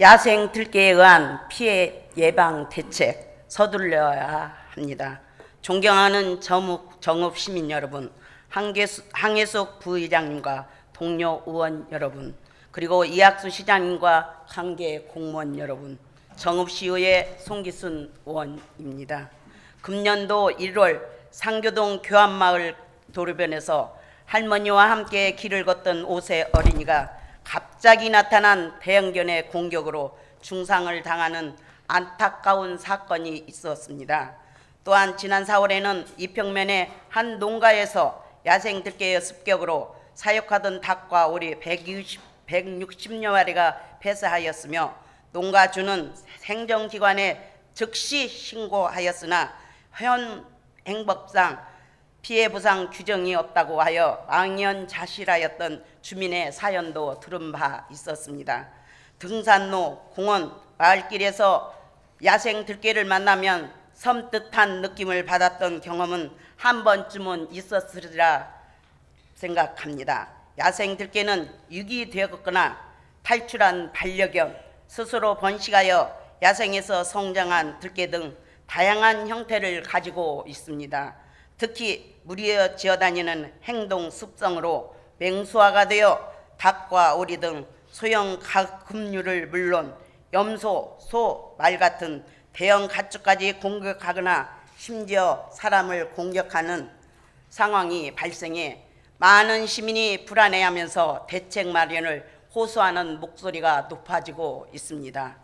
야생 들개에 의한 피해 예방 대책 서둘러야 합니다. 존경하는 정읍, 정읍 시민 여러분, 항해숙 부의장님과 동료 의원 여러분, 그리고 이학수 시장님과 관계 공무원 여러분, 정읍시의회 송기순 의원입니다. 금년도 1월 상교동 교환마을 도로변에서 할머니와 함께 길을 걷던 5세 어린이가 갑자기 나타난 대형견의 공격으로 중상을 당하는 안타까운 사건이 있었습니다. 또한 지난 4월에는 이평면의 한 농가에서 야생 들개의 습격으로 사육하던 닭과 오리 160, 160여 마리가 폐사하였으며 농가주는 행정기관에 즉시 신고하였으나 현 행법상 피해 보상 규정이 없다고 하여 망연자실하였던 주민의 사연도 들은 바 있었습니다. 등산로, 공원, 마을길에서 야생 들개를 만나면 섬뜩한 느낌을 받았던 경험은 한 번쯤은 있었으리라 생각합니다. 야생 들개는 유기되었거나 탈출한 반려견, 스스로 번식하여 야생에서 성장한 들개 등 다양한 형태를 가지고 있습니다. 특히 무리에 지어다니는 행동 습성으로 맹수화가 되어 닭과 오리 등 소형 가금류를 물론 염소, 소, 말 같은 대형 가축까지 공격하거나 심지어 사람을 공격하는 상황이 발생해 많은 시민이 불안해하면서 대책 마련을 호소하는 목소리가 높아지고 있습니다.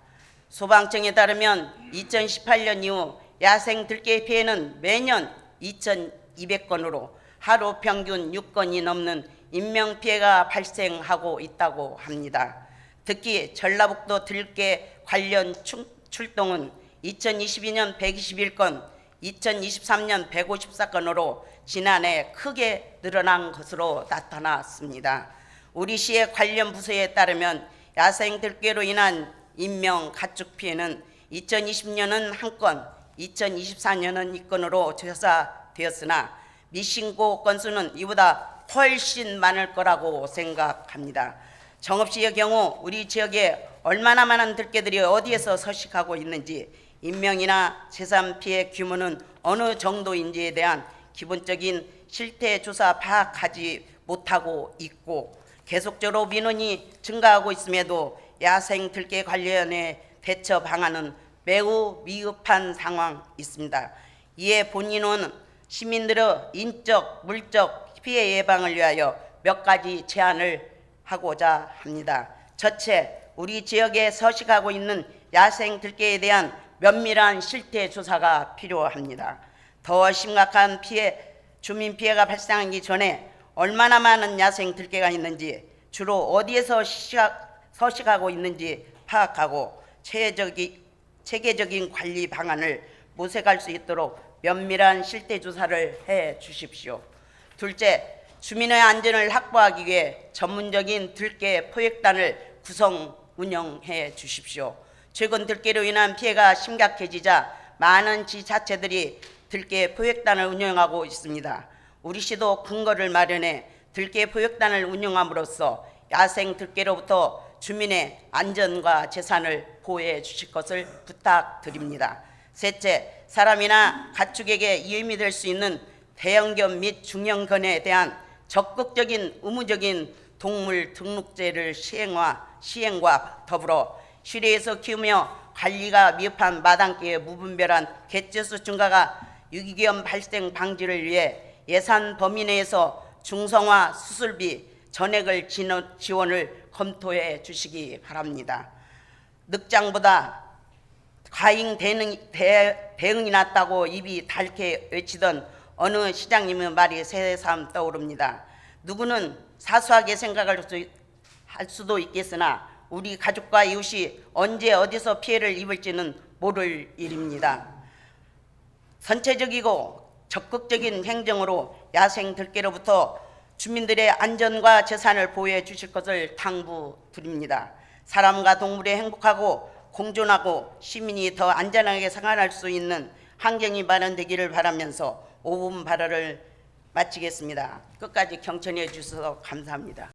소방청에 따르면 2018년 이후 야생 들개 피해는 매년 2,200건으로 하루 평균 6건이 넘는 인명 피해가 발생하고 있다고 합니다. 특히 전라북도 들개 관련 충- 출동은 2022년 121건, 2023년 154건으로 지난해 크게 늘어난 것으로 나타났습니다. 우리 시의 관련 부서에 따르면 야생 들개로 인한 인명 가축 피해는 2020년은 한 건, 2024년은 이 건으로 조사되었으나 미신고 건수는 이보다 훨씬 많을 거라고 생각합니다. 정읍시의 경우 우리 지역에 얼마나 많은 들개들이 어디에서 서식하고 있는지 인명이나 재산 피해 규모는 어느 정도인지에 대한 기본적인 실태 조사 파악하지 못하고 있고 계속적으로 민원이 증가하고 있음에도 야생 들개 관련해 대처 방안은 매우 미흡한 상황 있습니다. 이에 본인은 시민들의 인적, 물적 피해 예방을 위하여 몇 가지 제안을 하고자 합니다. 첫째, 우리 지역에 서식하고 있는 야생 들개에 대한 면밀한 실태 조사가 필요합니다. 더 심각한 피해, 주민 피해가 발생하기 전에 얼마나 많은 야생 들개가 있는지, 주로 어디에서 시작, 서식하고 있는지 파악하고 체계적인, 체계적인 관리 방안을 모색할 수 있도록 면밀한 실태 조사를 해 주십시오. 둘째, 주민의 안전을 확보하기 위해 전문적인 들개 포획단을 구성 운영해 주십시오. 최근 들개로 인한 피해가 심각해지자 많은 지자체들이 들개 포획단을 운영하고 있습니다. 우리 시도 근거를 마련해 들개 포획단을 운영함으로써 야생 들개로부터 주민의 안전과 재산을 보호해 주실 것을 부탁드립니다. 셋째, 사람이나 가축에게 위험이 될 수 있는 대형견 및 중형견에 대한 적극적인 의무적인 동물 등록제를 시행화, 시행과 더불어 실외에서 키우며 관리가 미흡한 마당개의 무분별한 개체수 증가가 유기견 발생 방지를 위해 예산 범위 내에서 중성화 수술비 전액을 지원을 검토해 주시기 바랍니다. 늑장보다 과잉 대응, 대, 대응이 났다고 입이 닳게 외치던 어느 시장님의 말이 새삼 떠오릅니다. 누구는 사소하게 생각할 수, 할 수도 있겠으나 우리 가족과 이웃이 언제 어디서 피해를 입을지는 모를 일입니다. 선체적이고 적극적인 행정으로 야생 들개로부터 주민들의 안전과 재산을 보호해 주실 것을 당부드립니다. 사람과 동물이 행복하고 공존하고 시민이 더 안전하게 생활할 수 있는 환경이 마련되기를 바라면서 5분 발언을 마치겠습니다. 끝까지 경청해 주셔서 감사합니다.